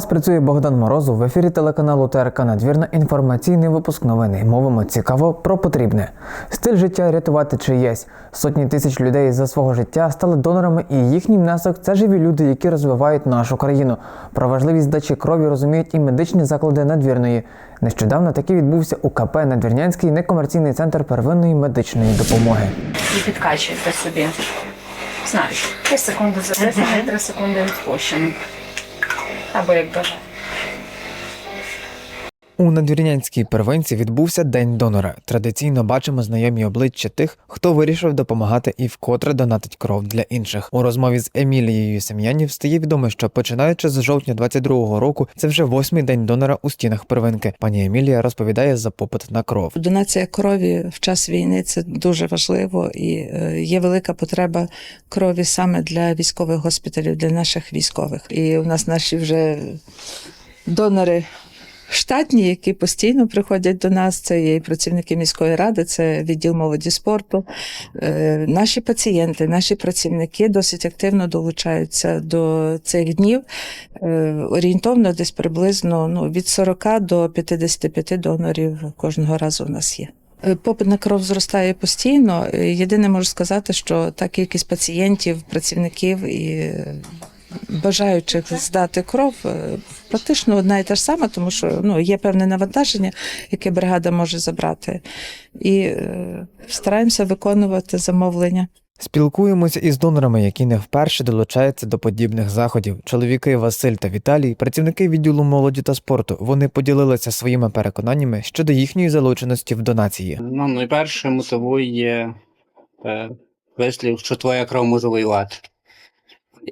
Вас працює Богдан Морозов в ефірі телеканалу ТРК Надвірна. Інформаційний випуск новини. Мовимо цікаво про потрібне. Стиль життя рятувати чиєсь. Сотні тисяч людей за свого життя стали донорами, і їхній внесок це живі люди, які розвивають нашу країну. Про важливість здачі крові розуміють і медичні заклади надвірної. Нещодавно таки відбувся у КП Надвірнянський некомерційний центр первинної медичної допомоги. і собі. Знаєш, 3 секунди затиснення, 3 секунди відпущено. Або як бажаєте. У надвірнянській первинці відбувся День донора. Традиційно бачимо знайомі обличчя тих, хто вирішив допомагати і вкотре донатить кров для інших. У розмові з Емілією Сем'янів стає відомо, що починаючи з жовтня 22-го року, це вже восьмий день донора у стінах первинки. Пані Емілія розповідає за попит на кров. Донація крові в час війни це дуже важливо і е, є велика потреба крові саме для військових госпіталів, для наших військових. І у нас наші вже донори. Штатні, які постійно приходять до нас, це є і працівники міської ради, це відділ молоді спорту. Е, Наші пацієнти, наші працівники досить активно долучаються до цих днів. Е, Орієнтовно десь приблизно ну, від 40 до 55 донорів кожного разу у нас є. Е, Попит на кров зростає постійно. Єдине можу сказати, що та кількість пацієнтів, працівників і бажаючих здати кров е, практично одна і та ж сама, тому що ну, є певне навантаження, яке бригада може забрати. І е, стараємося виконувати замовлення. Спілкуємося із донорами, які не вперше долучаються до подібних заходів. Чоловіки Василь та Віталій, працівники відділу молоді та спорту. Вони поділилися своїми переконаннями щодо їхньої залученості в донації. Ну, найперше мотивує е, вислів, що твоя кров може воювати.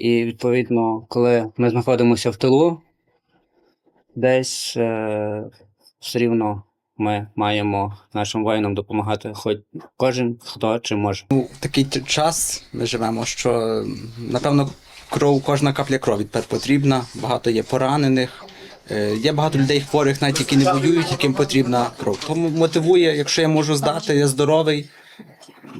І відповідно, коли ми знаходимося в тилу, десь е, все рівно ми маємо нашим воїнам допомагати, хоч кожен хто чи може. Ну, такий час ми живемо, що напевно кров, кожна капля крові тепер потрібна. Багато є поранених. е, Є багато людей хворих, навіть які не воюють, яким потрібна кров. Тому мотивує, якщо я можу здати, я здоровий.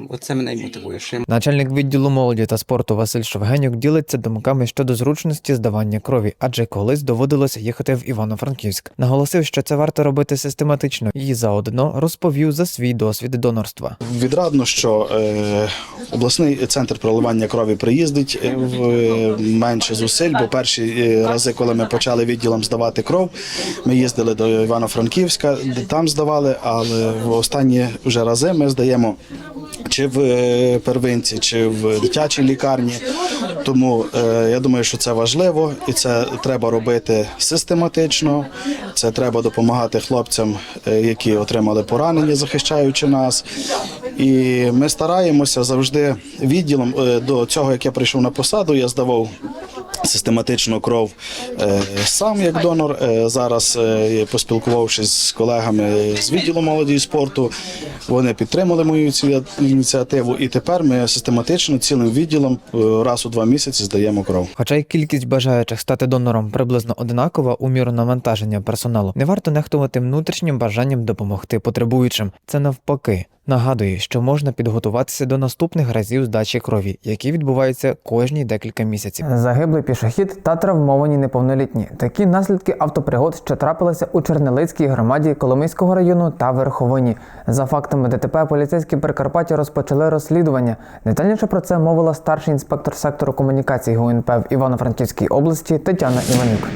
Оце мене й мотивує. Що я Начальник відділу молоді та спорту Василь Шовгенюк ділиться думками щодо зручності здавання крові, адже колись доводилося їхати в Івано-Франківськ. Наголосив, що це варто робити систематично, і заодно розповів за свій досвід донорства. Відрадно, що е, обласний центр проливання крові приїздить е, в е, менше зусиль, бо перші е, рази, коли ми почали відділом здавати кров, ми їздили до Івано-Франківська, де там здавали, але в останні вже рази ми здаємо чи в е, первинці, чи в дитячій лікарні. Тому е, я думаю, що це важливо і це треба робити систематично. Це треба допомагати хлопцям, е, які отримали поранення, захищаючи нас. І ми стараємося завжди відділом до цього, як я прийшов на посаду, я здавав. Систематично кров е, сам як донор. Е, зараз, е, поспілкувавшись з колегами з відділу молоді і спорту, вони підтримали мою ці- ініціативу, і тепер ми систематично цілим відділом раз у два місяці здаємо кров. Хоча й кількість бажаючих стати донором приблизно однакова у міру навантаження персоналу, не варто нехтувати внутрішнім бажанням допомогти потребуючим. Це навпаки. Нагадує, що можна підготуватися до наступних разів здачі крові, які відбуваються кожні декілька місяців. Загиблий пішохід та травмовані неповнолітні. Такі наслідки автопригод, що трапилися у Чернелицькій громаді Коломийського району та Верховині. За фактами ДТП поліцейські Прикарпаття розпочали розслідування. Детальніше про це мовила старший інспектор сектору комунікацій ГУНП в Івано-Франківській області Тетяна Іванюк.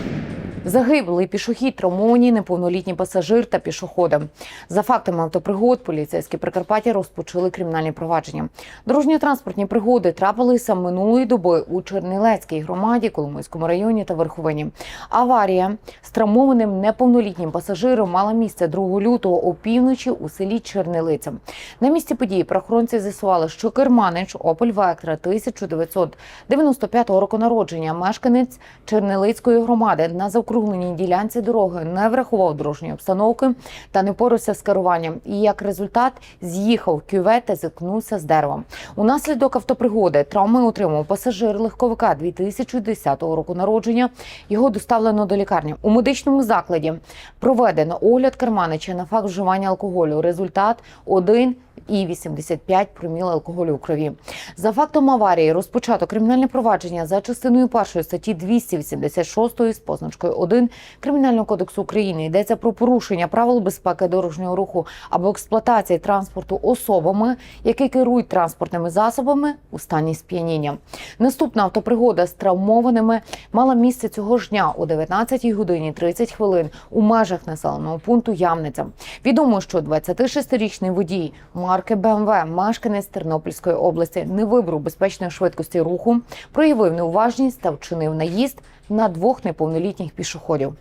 Загиблий пішохід, травмовані, неповнолітній пасажир та пішоходи. За фактами автопригод, поліцейські Прикарпаття розпочали кримінальні провадження. Дорожньо-транспортні пригоди трапилися минулої доби у Чернілецькій громаді, Коломийському районі та Верховині. Аварія з травмованим неповнолітнім пасажиром мала місце 2 лютого опівночі у селі Чернилиця. На місці події правоохоронці з'ясували, що керманич Opel Vectra 1995 року народження, мешканець Чернилицької громади на заокружній заокругленій ділянці дороги не врахував дорожньої обстановки та не порався з керуванням. І як результат з'їхав в кювет та зіткнувся з деревом. Унаслідок автопригоди травми отримав пасажир легковика 2010 року народження. Його доставлено до лікарні. У медичному закладі проведено огляд Керманича на факт вживання алкоголю. Результат 1,85 проміл алкоголю у крові. За фактом аварії розпочато кримінальне провадження за частиною першої статті 286 з позначкою 1 Кримінального кодексу України. Йдеться про порушення правил безпеки дорожнього руху або експлуатації транспорту особами, які керують транспортними засобами у стані сп'яніння. Наступна автопригода з травмованими мала місце цього ж дня о 19 годині 30 хвилин у межах населеного пункту Ямниця. Відомо, що 26-річний водій марки БМВ, мешканець Тернопільської області, не вибрав безпечної швидкості руху, проявив неуважність та вчинив наїзд на двох неповнолітніх пішоходів.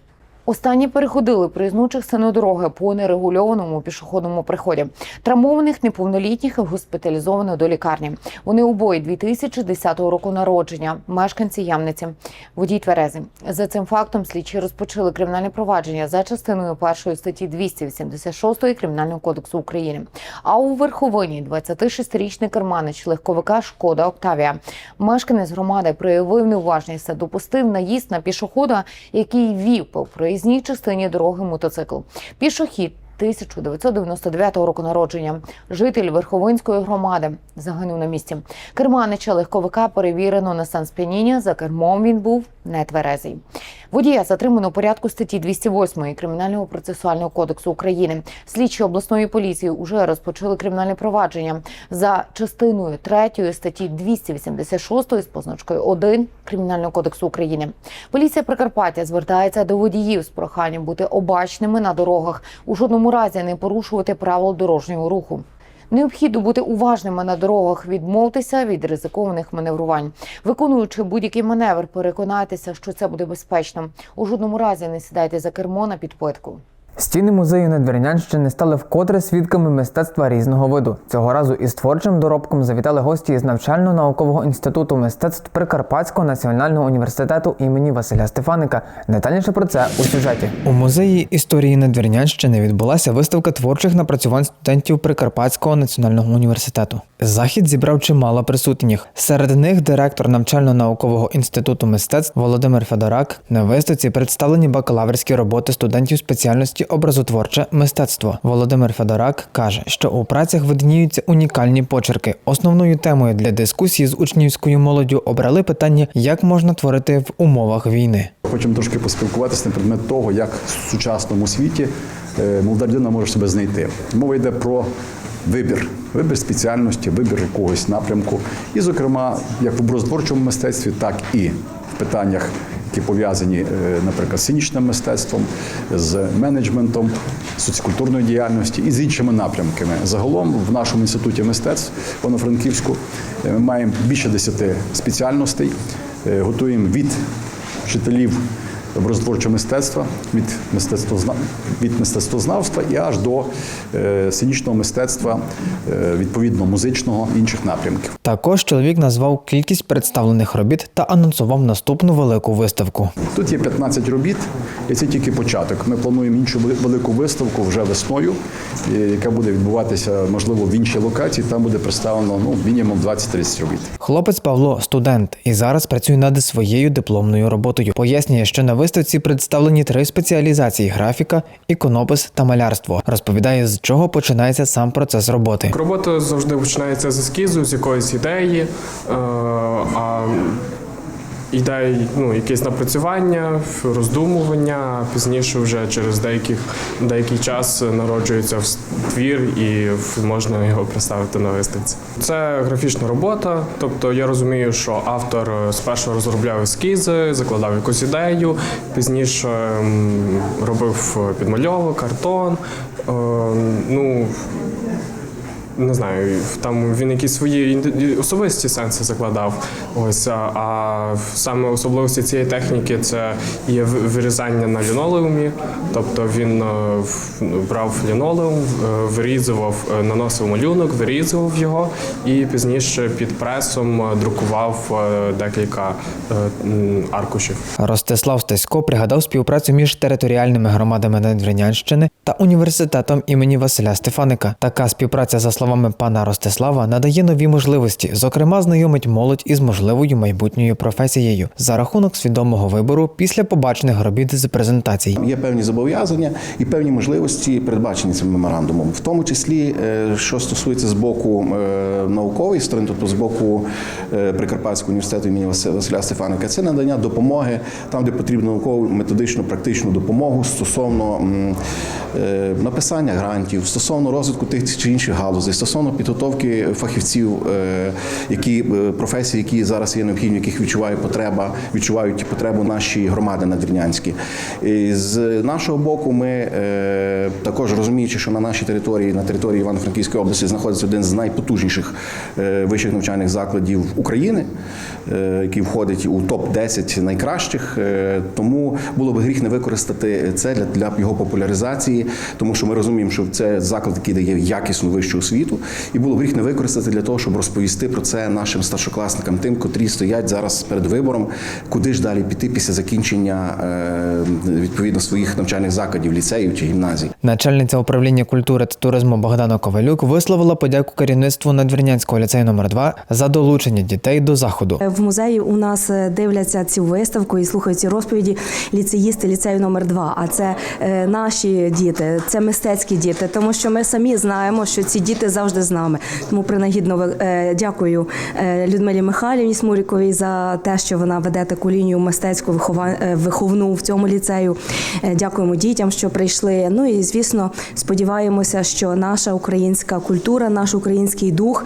Останні переходили проїзну частину дороги по нерегульованому пішохідному приході. Травмованих неповнолітніх госпіталізовано до лікарні. Вони обоє 2010 року народження, мешканці Ямниці, водій Тверези. За цим фактом слідчі розпочали кримінальне провадження за частиною першої статті 286 Кримінального кодексу України. А у верховині 26-річний керманич легковика Шкода Октавія. Мешканець громади проявив неуважність та допустив наїзд на пішохода, який вів по проїзній частині дороги мотоцикл. Пішохід 1999 року народження. Житель Верховинської громади загинув на місці. Керманича легковика перевірено на стан сп'яніння. За кермом він був нетверезий. Водія затримано у порядку статті 208 Кримінального процесуального кодексу України. Слідчі обласної поліції уже розпочали кримінальне провадження за частиною 3 статті 286 з позначкою 1 Кримінального кодексу України. Поліція Прикарпаття звертається до водіїв з проханням бути обачними на дорогах, у жодному разі не порушувати правил дорожнього руху. Необхідно бути уважними на дорогах, відмовтеся від ризикованих маневрувань. Виконуючи будь-який маневр, переконайтеся, що це буде безпечно. У жодному разі не сідайте за кермо на підпитку. Стіни музею Надвірнянщини стали вкотре свідками мистецтва різного виду. Цього разу із творчим доробком завітали гості із навчально-наукового інституту мистецтв Прикарпатського національного університету імені Василя Стефаника. Детальніше про це у сюжеті. У музеї історії Надвірнянщини відбулася виставка творчих напрацювань студентів Прикарпатського національного університету. Захід зібрав чимало присутніх. Серед них директор навчально-наукового інституту мистецтв Володимир Федорак. На виставці представлені бакалаврські роботи студентів спеціальності образотворче мистецтво. Володимир Федорак каже, що у працях видніються унікальні почерки. Основною темою для дискусії з учнівською молоддю обрали питання, як можна творити в умовах війни. Хочемо трошки поспілкуватися на предмет того, як в сучасному світі е, молода людина може себе знайти. Мова йде про вибір, вибір спеціальності, вибір якогось напрямку. І, зокрема, як в образотворчому мистецтві, так і в питаннях, які пов'язані, е, наприклад, з сценічним мистецтвом, з менеджментом, соціокультурної діяльності і з іншими напрямками. Загалом в нашому інституті мистецтв Івано-Франківську е, ми маємо більше 10 спеціальностей, Е, готуємо від вчителів образотворчого мистецтва, від мистецтвозна... від мистецтвознавства і аж до е, сценічного мистецтва, е, відповідно музичного інших напрямків. Також чоловік назвав кількість представлених робіт та анонсував наступну велику виставку. Тут є 15 робіт, і це тільки початок. Ми плануємо іншу велику виставку вже весною, яка буде відбуватися, можливо, в іншій локації. Там буде представлено ну, мінімум 20-30 робіт. Хлопець Павло студент і зараз працює над своєю дипломною роботою. Пояснює, що на виставці представлені три спеціалізації: графіка, іконопис та малярство. Розповідає, з чого починається сам процес роботи. Робота завжди починається з ескізу, з якоїсь ідеї, е, а ідеї, ну, якесь напрацювання, роздумування, пізніше вже через деяких, деякий час народжується в- твір і можна його представити на виставці. Це графічна робота, тобто я розумію, що автор спершу розробляв ескізи, закладав якусь ідею, пізніше робив підмальовок, картон. Е, Ну, не знаю, там він якісь свої особисті сенси закладав. Ось а, саме особливості цієї техніки це є вирізання на лінолеумі. Тобто він е, брав лінолеум, е, вирізував, е, наносив малюнок, вирізував його і пізніше під пресом друкував декілька аркушів. Ростислав Стасько пригадав співпрацю між територіальними громадами Надвірнянщини та університетом імені Василя Стефаника. Така співпраця, за словами пана Ростислава, надає нові можливості, зокрема, знайомить молодь із можливою майбутньою професією за рахунок свідомого вибору після побачених робіт з презентацій. Є певні зобов'язання і певні можливості, передбачені цим меморандумом, в тому числі, е, що стосується з боку е, наукової сторони, тобто з боку е, Прикарпатського університету імені Васи- Василя Стефаника, це надання допомоги там, де потрібно наукову, методичну, практичну допомогу стосовно написання грантів, стосовно розвитку тих чи інших галузей, стосовно підготовки фахівців, е, які е, професії, які зараз є необхідні, яких відчуває потреба, відчувають потребу наші громади надвірнянські. І з нашого боку, ми е, також розуміючи, що на нашій території, на території Івано-Франківської області, знаходиться один з найпотужніших вищих навчальних закладів України, який входить у топ 10 найкращих. Тому було б гріх не використати це для його популяризації, тому що ми розуміємо, що це заклад, який дає якісну вищу освіту, і було б гріх не використати для того, щоб розповісти про це нашим старшокласникам, тим, котрі стоять зараз перед вибором, куди ж далі піти після закінчення е, відповідно своїх навчальних закладів, ліцеїв чи гімназій. Начальниця управління культури та туризму Богдана Ковалюк висловила подяку керівництву Надвірнянського ліцею номер 2 за долучення дітей до заходу. В музеї у нас е, дивляться цю виставку і слухають ці розповіді ліцеїсти ліцею номер 2 А це е, наші діти, це мистецькі діти, тому що ми самі знаємо, що ці діти завжди з нами. Тому принагідно е, дякую е, Людмилі Михайлівні Смуріковій за те, що вона веде таку лінію мистецьку е, виховну в цьому ліцею. Дякуємо дітям, що прийшли. Ну і звісно, сподіваємося, що наша українська культура, наш український дух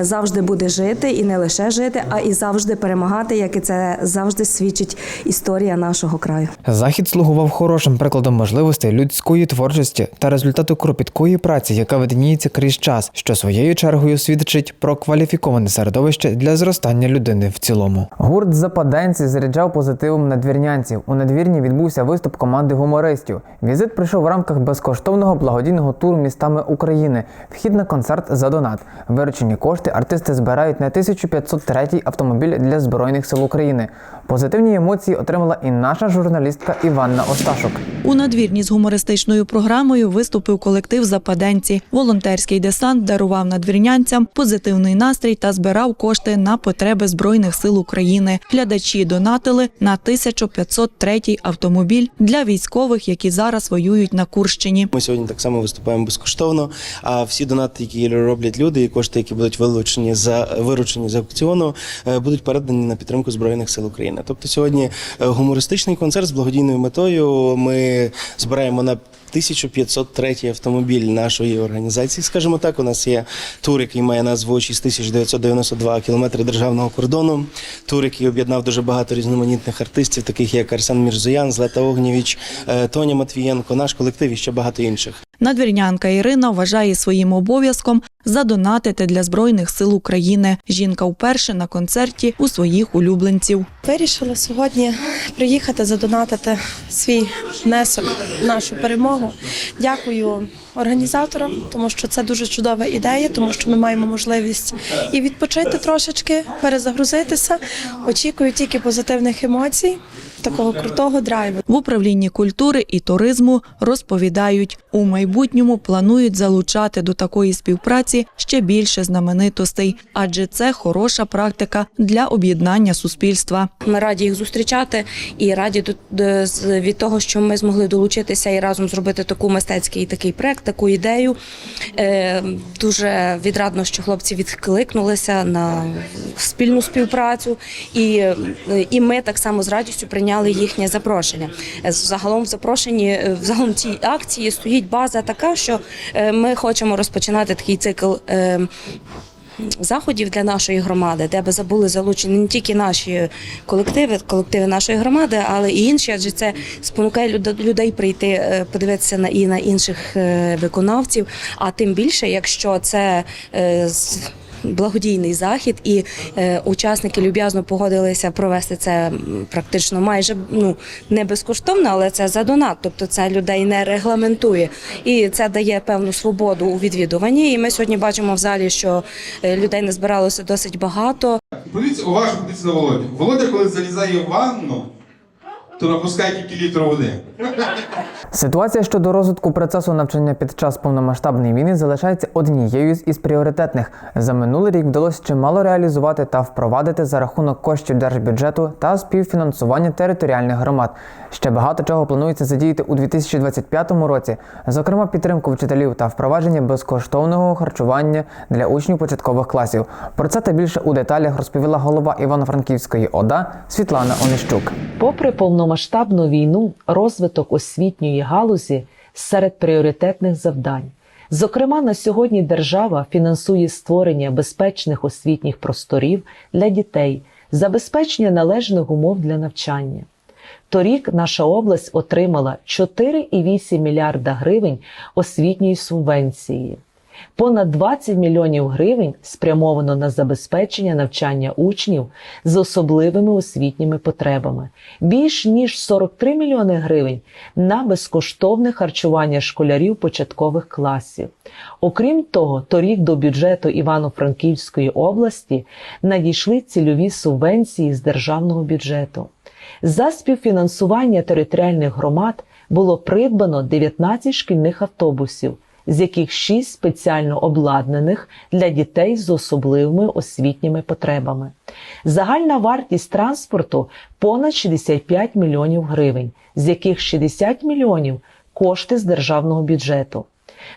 завжди буде жити і не лише жити, а і завжди перемагати, як і це завжди свідчить історія нашого краю. Захід слугував хорошим прикладом можливостей людської творчості та результату кропіткої праці, яка видніється крізь час, що своєю чергою свідчить про кваліфіковане середовище для зростання людини в цілому. Гурт западенці заряджав позитивом надвірнянців. У надвірні відбувся виступ команди гумористів. Візит прийшов в рамках безкоштовного благодійного туру містами України. Вхід на концерт за донат. Виручені кошти артисти збирають на 1503-й автомобіль для збройних сил України. Позитивні емоції отримала і наша журналістка Іванна Осташок. У надвірні з гумористичною програмою виступив колектив Западенці. Волонтерський десант дарував надвірнянцям позитивний настрій та збирав кошти на потреби збройних сил України. Глядачі донатили на 1503 автомобіль для військових, які зараз воюють на Курщині. Ми сьогодні так само виступаємо безкоштовно. А всі донати, які роблять люди, і кошти, які будуть вилучені за виручені з аукціону, е, будуть передані на підтримку збройних сил України. Тобто сьогодні е, гумористичний концерт з благодійною метою. Ми збираємо на 1503 автомобіль нашої організації. Скажімо так, у нас є тур, який має назву 6992 кілометри державного кордону. Тур, який об'єднав дуже багато різноманітних артистів, таких як Арсен Мірзоян, Злета Огнєвіч, е, Тоня Матвієнко, наш колектив і ще багато інших. Надвірнянка Ірина вважає своїм обов'язком задонатити для збройних сил України. Жінка вперше на концерті у своїх улюбленців. Вирішила сьогодні приїхати задонатити свій внесок в нашу перемогу. Дякую організаторам, тому що це дуже чудова ідея, тому що ми маємо можливість і відпочити трошечки, перезагрузитися. Очікую тільки позитивних емоцій, такого крутого драйву. В управлінні культури і туризму розповідають, у майбутньому планують залучати до такої співпраці ще більше знаменитостей, адже це хороша практика для об'єднання суспільства. Ми раді їх зустрічати і раді з- від того, що ми змогли долучитися і разом зробити таку мистецький такий проект, таку ідею. Е, Дуже відрадно, що хлопці відкликнулися на спільну співпрацю, і, е, і ми так само з радістю прийняли їхнє запрошення. Е, Загалом в запрошенні е, взагалом цій акції стоїть база така, що е, ми хочемо розпочинати такий цикл. заходів для нашої громади, де би забули залучені не тільки наші колективи, колективи нашої громади, але і інші, адже це спонукає люд- людей прийти подивитися на і на інших виконавців. А тим більше, якщо це благодійний захід, і е, учасники люб'язно погодилися провести це практично майже ну не безкоштовно, але це за донат. Тобто це людей не регламентує, і це дає певну свободу у відвідуванні. І ми сьогодні бачимо в залі, що е, людей не збиралося досить багато. Подивіться, уважно подивіться на Володю. Володя, коли залізає в ванну, то напускає тільки літр води. Ситуація щодо розвитку процесу навчання під час повномасштабної війни залишається однією із пріоритетних. За минулий рік вдалося чимало реалізувати та впровадити за рахунок коштів держбюджету та співфінансування територіальних громад. Ще багато чого планується задіяти у 2025 році, зокрема підтримку вчителів та впровадження безкоштовного харчування для учнів початкових класів. Про це та більше у деталях розповіла голова Івано-Франківської ОДА Світлана Онищук. Попри повномасштабну війну, розвиток освітньої галузі серед пріоритетних завдань. Зокрема, на сьогодні держава фінансує створення безпечних освітніх просторів для дітей, забезпечення належних умов для навчання. Торік наша область отримала 4,8 мільярда гривень освітньої субвенції. Понад 20 мільйонів гривень спрямовано на забезпечення навчання учнів з особливими освітніми потребами, більш ніж 43 мільйони гривень на безкоштовне харчування школярів початкових класів. Окрім того, торік до бюджету Івано-Франківської області надійшли цільові субвенції з державного бюджету. За співфінансування територіальних громад було придбано 19 шкільних автобусів, з яких 6 спеціально обладнаних для дітей з особливими освітніми потребами. Загальна вартість транспорту понад 65 мільйонів гривень, з яких 60 мільйонів кошти з державного бюджету.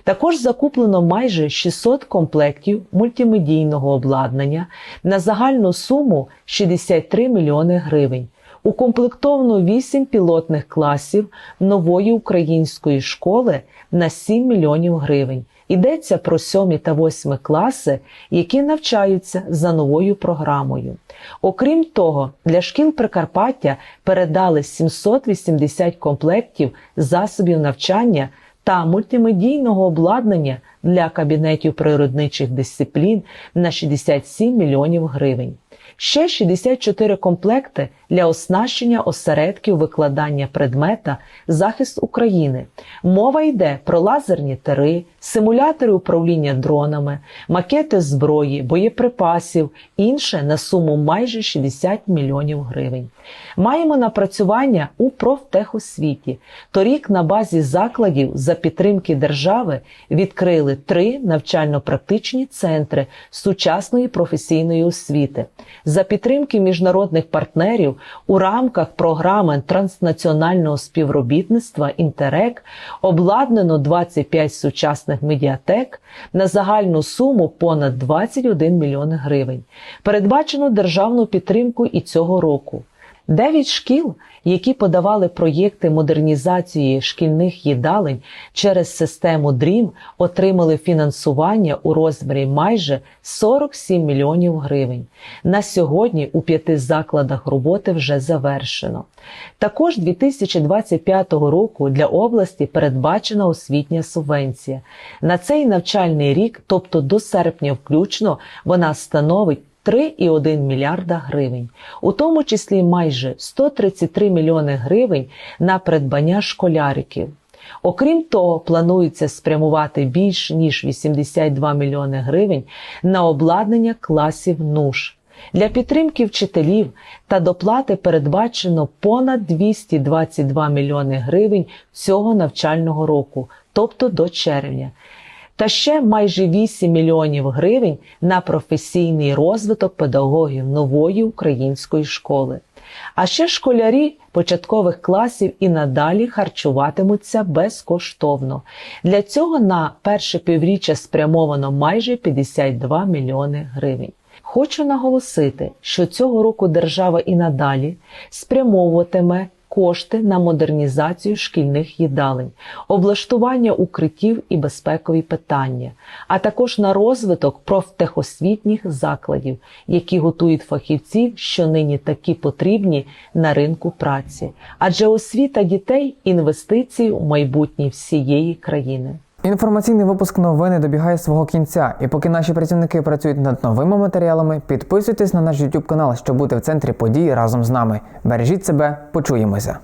Також закуплено майже 600 комплектів мультимедійного обладнання на загальну суму 63 мільйони гривень. Укомплектовано 8 пілотних класів нової української школи на 7 мільйонів гривень. Йдеться про 7 та 8 класи, які навчаються за новою програмою. Окрім того, для шкіл Прикарпаття передали 780 комплектів засобів навчання та мультимедійного обладнання для кабінетів природничих дисциплін на 67 мільйонів гривень. Ще 64 комплекти для оснащення осередків викладання предмета захист України. Мова йде про лазерні тири, симулятори управління дронами, макети зброї, боєприпасів, інше на суму майже 60 мільйонів гривень. Маємо напрацювання у профтехосвіті. Торік на базі закладів за підтримки держави відкрили три навчально-практичні центри сучасної професійної освіти. За підтримки міжнародних партнерів у рамках програми транснаціонального співробітництва Інтерек обладнано 25 сучасних медіатек на загальну суму понад 21 мільйон гривень. Передбачено державну підтримку і цього року. Дев'ять шкіл, які подавали проєкти модернізації шкільних їдалень через систему DREAM, отримали фінансування у розмірі майже 47 мільйонів гривень. На сьогодні у п'яти закладах роботи вже завершено. Також 2025 року для області передбачена освітня субвенція. На цей навчальний рік, тобто до серпня включно, вона становить 3,1 мільярда гривень, у тому числі майже 133 мільйони гривень на придбання школяриків. Окрім того, планується спрямувати більш ніж 82 мільйони гривень на обладнання класів НУШ. Для підтримки вчителів та доплати передбачено понад 222 мільйони гривень цього навчального року, тобто до червня. Та ще майже 8 мільйонів гривень на професійний розвиток педагогів нової української школи. А ще школярі початкових класів і надалі харчуватимуться безкоштовно. Для цього на перше півріччя спрямовано майже 52 мільйони гривень. Хочу наголосити, що цього року держава і надалі спрямовуватиме кошти на модернізацію шкільних їдалень, облаштування укриттів і безпекові питання, а також на розвиток профтехосвітніх закладів, які готують фахівців, що нині такі потрібні на ринку праці. Адже освіта дітей інвестиції у майбутнє всієї країни. Інформаційний випуск новини добігає свого кінця, і поки наші працівники працюють над новими матеріалами, підписуйтесь на наш YouTube канал, щоб бути в центрі подій разом з нами. Бережіть себе, почуємося.